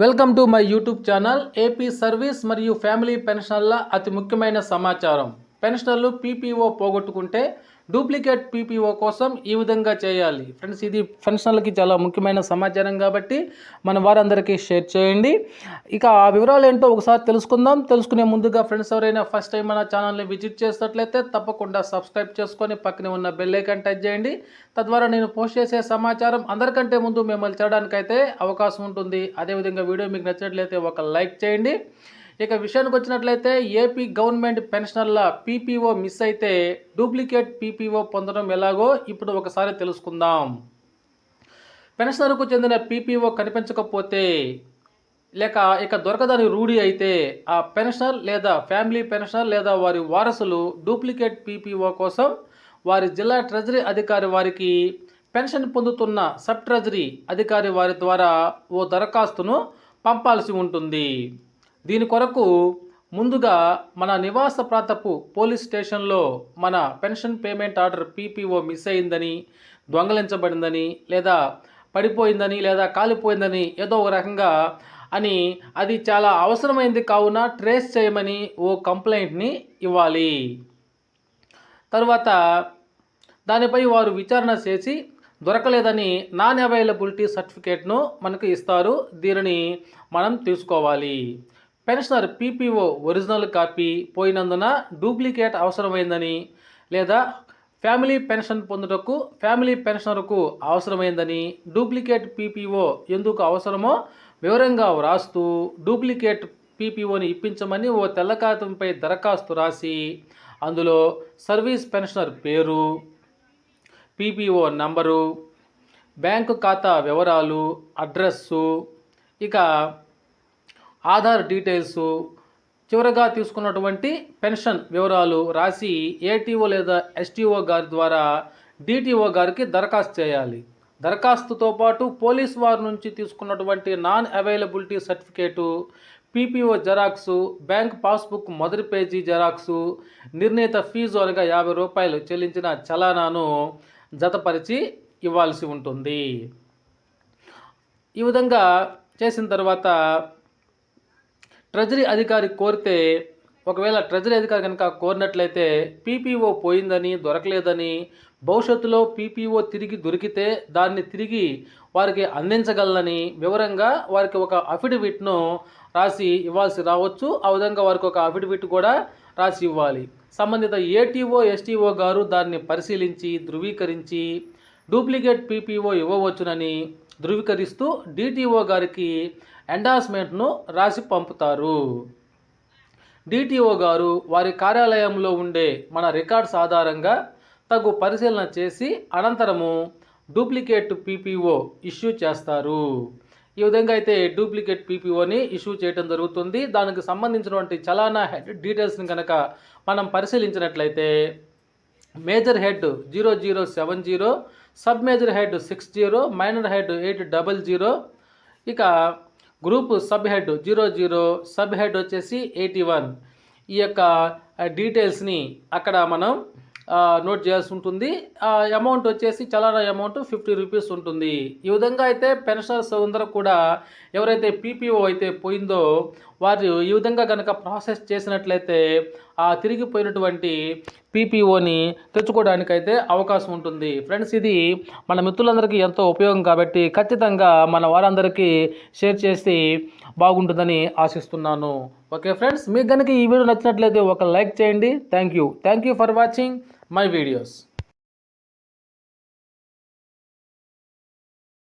Welcome to my YouTube channel AP service మరియు family పెన్షన్ల అతి ముఖ్యమైన సమాచారం. పెన్షనర్లు పీపీఓ పోగొట్టుకుంటే డూప్లికేట్ పీపీఓ కోసం ఈ విధంగా చేయాలి. ఫ్రెండ్స్ ఇది పెన్షనర్లకి చాలా ముఖ్యమైన సమాచారం కాబట్టి మన వారందరికీ షేర్ చేయండి. ఇక ఆ వివరాలు ఏంటో ఒకసారి తెలుసుకుందాం. తెలుసుకునే ముందుగా ఫ్రెండ్స్ ఎవరైనా ఫస్ట్ టైం మన ఛానల్ని విజిట్ చేసినట్లయితే తప్పకుండా సబ్స్క్రైబ్ చేసుకొని పక్కనే ఉన్న బెల్ ఐకాన్ టచ్ చేయండి. తద్వారా నేను పోస్ట్ చేసే సమాచారం అందరికంటే ముందు మిమ్మల్ని చేయడానికైతే అవకాశం ఉంటుంది. అదేవిధంగా వీడియో మీకు నచ్చినట్లయితే ఒక లైక్ చేయండి. ఇక విషయానికి వచ్చినట్లయితే ఏపీ గవర్నమెంట్ పెన్షనర్ల పీపీఓ మిస్ అయితే డూప్లికేట్ పీపీఓ పొందడం ఎలాగో ఇప్పుడు ఒకసారి తెలుసుకుందాం. పెన్షనర్కు చెందిన పీపీఓ కనిపించకపోతే లేక ఇక దొరకదని రూఢి అయితే ఆ పెన్షనర్ లేదా ఫ్యామిలీ పెన్షనర్ లేదా వారి వారసులు డూప్లికేట్ పీపీఓ కోసం వారి జిల్లా ట్రెజరీ అధికారి వారికి పెన్షన్ పొందుతున్న సబ్ ట్రెజరీ అధికారి వారి ద్వారా ఓ దరఖాస్తును పంపాల్సి ఉంటుంది. దీని కొరకు ముందుగా మన నివాస ప్రాంతపు పోలీస్ స్టేషన్లో మన pension payment order PPO miss అయిందని దొంగలించబడిందని లేదా పడిపోయిందని లేదా కాలిపోయిందని ఏదో ఒక రకంగా అని అది చాలా అవసరమైంది కావున ట్రేస్ చేయమని ఓ కంప్లైంట్ని ఇవ్వాలి. తర్వాత దానిపై వారు విచారణ చేసి దొరకలేదని నాన్ అవైలబిలిటీ సర్టిఫికేట్ను మనకు ఇస్తారు దీనిని మనం తీసుకోవాలి. పెన్షనర్ పీపీఓ ఒరిజినల్ కాపీ పోయినందున డూప్లికేట్ అవసరమైందని లేదా ఫ్యామిలీ పెన్షన్ పొందుటకు ఫ్యామిలీ పెన్షనర్కు అవసరమైందని డూప్లికేట్ పీపీఓ ఎందుకు అవసరమో వివరంగా వ్రాస్తూ డూప్లికేట్ పీపీఓని ఇప్పించమని ఓ తెల్ల కాగితంపై దరఖాస్తు రాసి అందులో సర్వీస్ పెన్షనర్ పేరు పీపీఓ నంబరు బ్యాంకు ఖాతా వివరాలు అడ్రస్సు ఇక ఆధార్ డీటెయిల్స్ చివరగా తీసుకున్నటువంటి పెన్షన్ వివరాలు రాసి ఏటీఓ లేదా ఎస్టీఓ గారి ద్వారా డిటిఓ గారికి దరఖాస్తు చేయాలి. దరఖాస్తుతో పాటు పోలీస్ వారి నుంచి తీసుకున్నటువంటి non availability certificate PPO xerox bank passbook మొదటి పేజీ జెరాక్స్ నిర్ణీత ఫీజు అనగా యాభై రూపాయలు చెల్లించిన చలానాను జతపరిచి ఇవ్వాల్సి ఉంటుంది. ఈ విధంగా చేసిన తర్వాత ట్రెజరీ అధికారి కోరితే ఒకవేళ ట్రెజరీ అధికారి కనుక కోరినట్లయితే పీపీఓ పోయిందని దొరకలేదని భవిష్యత్తులో పీపీఓ తిరిగి దొరికితే దాన్ని తిరిగి వారికి అందించగలనని వివరంగా వారికి ఒక అఫిడవిట్ను రాసి ఇవ్వాల్సి రావచ్చు. ఆ విధంగా వారికి ఒక అఫిడవిట్ కూడా రాసి ఇవ్వాలి. సంబంధిత ఏటీఓ ఎస్టీఓ గారు దాన్ని పరిశీలించి ధృవీకరించి డూప్లికేట్ పీపీఓ ఇవ్వవచ్చునని ధృవీకరిస్తూ డిటిఓ గారికి ఎండార్స్మెంట్ను రాసి పంపుతారు. డిటిఓ గారు వారి కార్యాలయంలో ఉండే మన రికార్డ్స్ ఆధారంగా తగు పరిశీలన చేసి అనంతరము డూప్లికేట్ పీపీఓ ఇష్యూ చేస్తారు. ఈ విధంగా అయితే డూప్లికేట్ పీపీఓని ఇష్యూ చేయడం జరుగుతుంది. దానికి సంబంధించినటువంటి చలానా హెడ్ డీటెయిల్స్ని కనుక మనం పరిశీలించినట్లయితే major head zero zero seven zero sub major head six zero minor head eight double zero. ఇక group sub head zero zero sub head వచ్చేసి ఎయిటీ వన్. ఈ యొక్క డీటెయిల్స్ని అక్కడ మనం నోట్ చేయాల్సి ఉంటుంది. అమౌంట్ వచ్చేసి చలానా అమౌంట్ ఫిఫ్టీ రూపీస్ ఉంటుంది. ఈ విధంగా అయితే పెన్షనర్స్ అందరూ కూడా ఎవరైతే పీపీఓ అయితే పోయిందో వారు ఈ విధంగా కనుక ప్రాసెస్ చేసినట్లయితే ఆ తిరిగిపోయినటువంటి పీపీఓని తెచ్చుకోవడానికైతే అవకాశం ఉంటుంది. ఫ్రెండ్స్ ఇది మన మిత్రులందరికీ ఎంతో ఉపయోగం కాబట్టి ఖచ్చితంగా మన వారందరికీ షేర్ చేసి బాగుంటుందని ఆశిస్తున్నాను. ఓకే ఫ్రెండ్స్ మీకు కనుక ఈ వీడియో నచ్చినట్లయితే ఒక లైక్ చేయండి. Thank you. Thank you for watching my videos.